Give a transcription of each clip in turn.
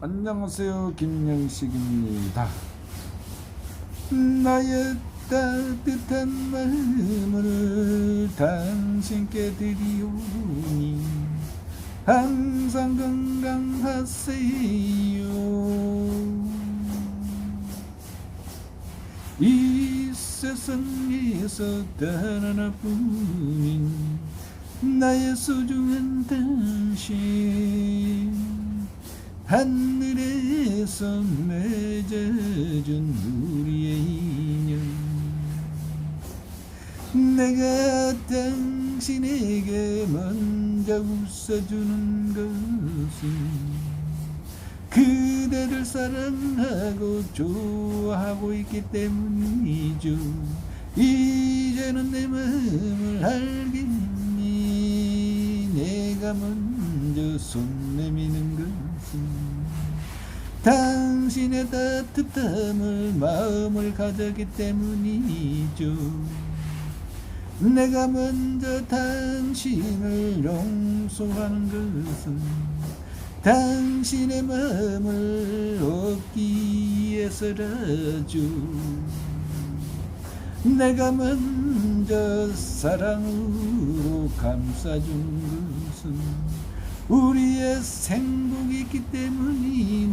안녕하세요 김영식입니다. 나의 따뜻한 마음을 당신께 드리오니 항상 건강하세요. 이 세상에서 단 하나뿐인 나의 소중한 당신 하늘에서 맺어준 우리의 인연. 내가 당신에게 먼저 웃어주는 것은 그대를 사랑하고 좋아하고 있기 때문이죠. 이제는 내 마음을 알겠니? 내가 먼저 손 내미는 당신의 따뜻함을 마음을 가졌기 때문이죠. 내가 먼저 당신을 용서하는 것은 당신의 마음을 얻기 위해서라죠. 내가 먼저 사랑으로 감싸준 것은 우리의 생복이기 때문이네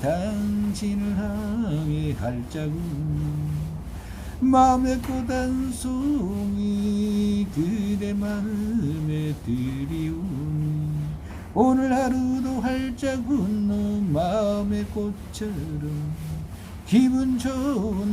당신을 향해 할자군 마음의 꽃한 송이 그대 마음에 들이오니 오늘 하루도 활짝 웃는 마음의 꽃처럼 기분 좋은